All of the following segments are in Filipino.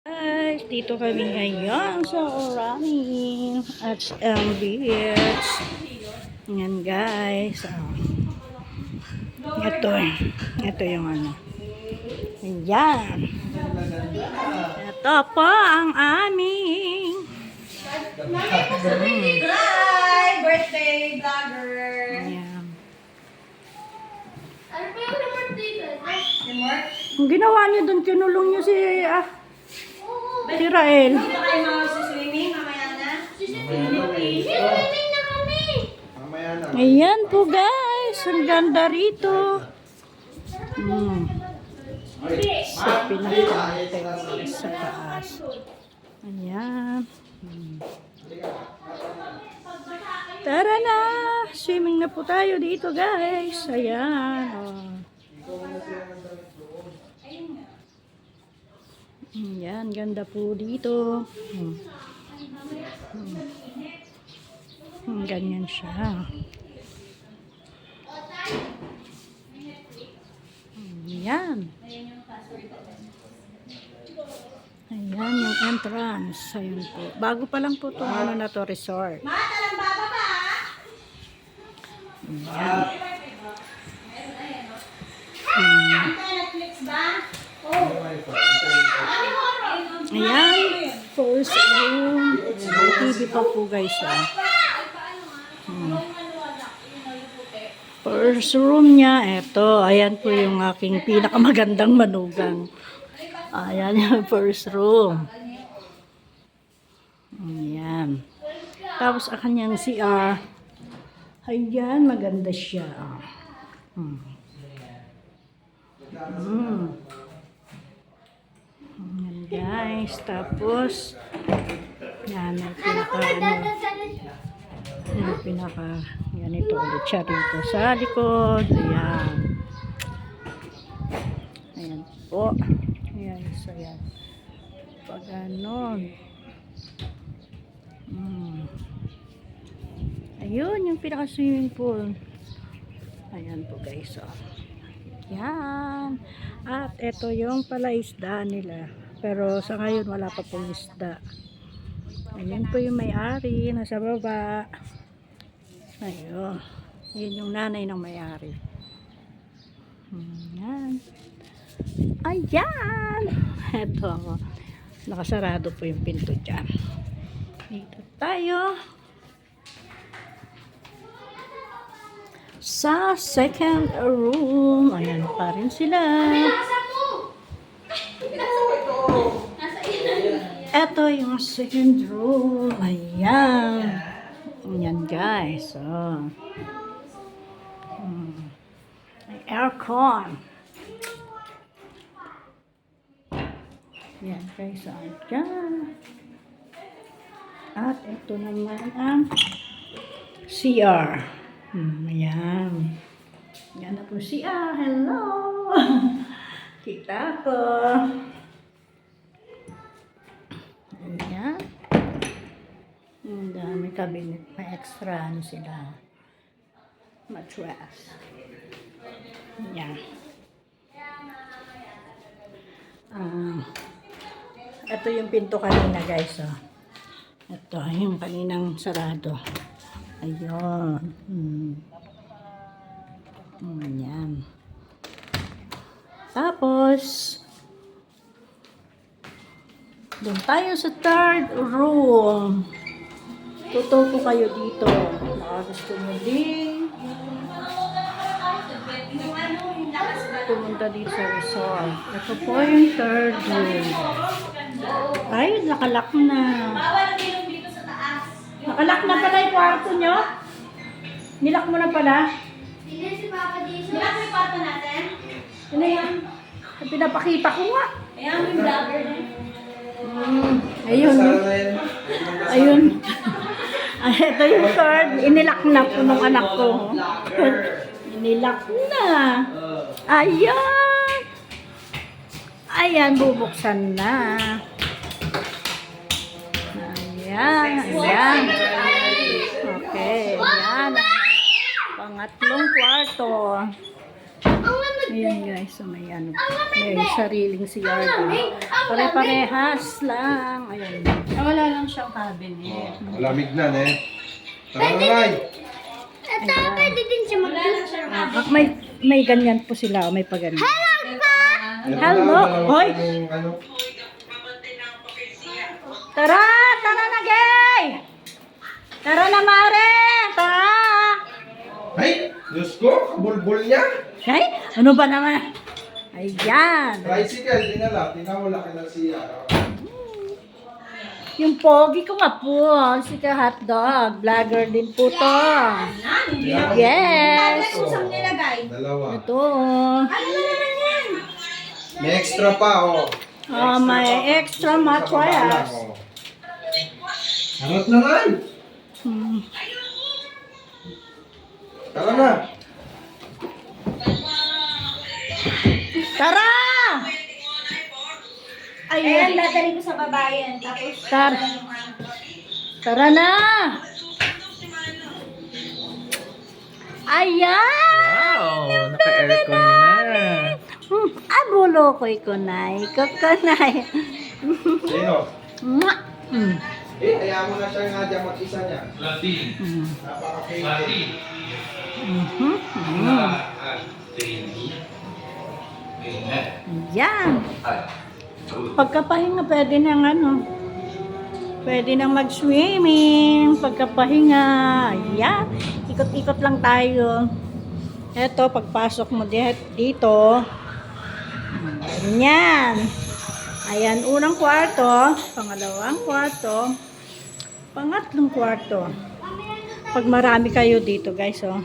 Guys, dito kami ngayon sa Orani at um, beach. Yan guys. Oh. Ito, ito yung ano. Yan. Ito po ang aming Hi! Birthday vlogger! Ayan. Ano pa yung? Timor? Ang ginawa niyo doon, kinulong niyo si, si Rael. Hindi kayo mga swimming mamaya na? Swimming na kami! Mamaya na. Ayan po guys, ang ganda rito. Hmm. Sa pinaka sa taas. Ayan. Hmm. Tara na! Swimming na po tayo dito guys. Ayan. Oh. Ayan, ganda po dito. Hmm. Hmm. Hmm, Ganyan siya. Ayan. Ayan yung entrance. Ayun po. Bago pa lang po itong ano na to, resort. Ma, talang baba ba? Ayan. Ayan. First room. May TV pa po guys. Ah. Hmm. First room niya, eto. Ayan po yung aking pinakamagandang manugang. Ayan yung first room. Ayan. Tapos ang kanyang CR. Ayan, maganda siya. Hmm. Hmm. Guys. Tapos, yan, may pinaka, ano, yung pinaka, ganito ulit siya dito sa likod. Ayan. Ayan po. Ayan, so yan. Pag ganon. Mm. Ayun, yung pinaka swimming pool. Ayan po guys. Oh. Yan. At ito yung pala isda nila. Pero sa ngayon wala pa pong isda. Ayan po yung may-ari. Nasa baba. Ayun. Yun yung nanay ng may-ari. Hmm, Yan. Ayan! Ito. Nakasarado po yung pinto dyan. Dito tayo. Sa second room. Ayan pa rin sila. Nasa mo! Nasa iyo. Ito yung second room. Ayan. Ayan guys. Oh. Hmm. Aircon. Ayan guys. Ayan. At ito naman ang CR. Hmm, ayan. Yan na po CR. Hello! Kita ko. Ayan. Ang dami cabinet. May extra ano sila. Mattress. Ayan. Ah, ito yung pinto kanina guys. Oh. Ito yung kaninang sarado. Ayun. Hmm. Ayan. Tapos, doon tayo sa third room. Tutok ko kayo dito. Baka gusto nyo din pumunta dito sa resort. Ito po yung third room. Ay, nakalak na. Dito. Nakalak na pala yung kwarto nyo? Nilak mo na pala? Hindi si Papa Jesus. Diba may kwarto natin? Ano yan? Pinapakita ko nga. Ayan, may vlogger din. Mm, ayun. Ayun. Ito yung third. Inilak na po nung anak ko. Inilak na. Ayan. Ayan, bubuksan na. Ayan, ayan. Okay, ayan. Pangatlong kwarto. Ayan guys, so may ano, may sariling CR. Pare-parehas lang. Ayan. Ah, Wala lang siyang cabinet. Malamig na, ne? Tara na, Nay! Ito, pwede din siya mag Ah, may may ganyan po sila, may paganyan. Hello, na, dalawa hoy. pa ano. Tara! Tara na, gay! Tara na, Mare! Tara! Ay! Diyos ko, kabulbul niya. Ay, ano ba naman? Ayan. Tricycle, dinala. Tinawala ka na siya. Yung pogi ko nga po, si ka hotdog. Vlogger din po to. Yes. Kusang nilagay. Dalawa. Ito. Ano na naman yan? May extra pa, oh. Oh, may extra Sa matras. Harap na, Nay! Hmm. Tara na! Tara! Ayan, dadali ko sa babayan. Tapos, Tar Tara na! Ayan! Wow, naka-aircon na. Hmm, abulo ko'y kunay. Kukunay. Sino? Mwah! Hmm. Eh, kaya mo na siya nga dyan mag-isa niya. Hmm. Napaka-favorite. Mhm. Hmm. Ayan. Pagkapahinga, pwede nang ano, pwede nang mag-swimming, pagkapahinga, ayan, ikot-ikot lang tayo. Eto, pagpasok mo di- dito, ganyan. Ayan, unang kwarto, pangalawang kwarto, pangatlong kwarto. Pag marami kayo dito, guys, oh.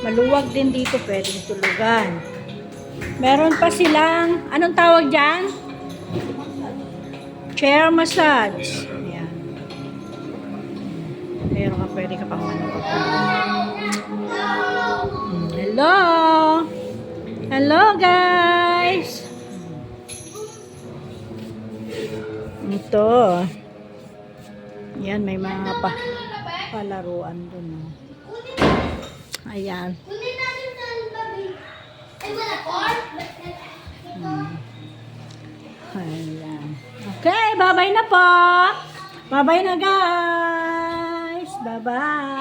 Maluwag din dito, pwedeng tulugan. Meron pa silang, anong tawag dyan? Chair massage. Ayan. Meron ka, pwede ka pang manood. Mm, Hello! Hello, guys! Ito. Yan, may mga pa palaruan dun. oh. Ayan. Bye-bye na po. Bye-bye na guys. Bye-bye.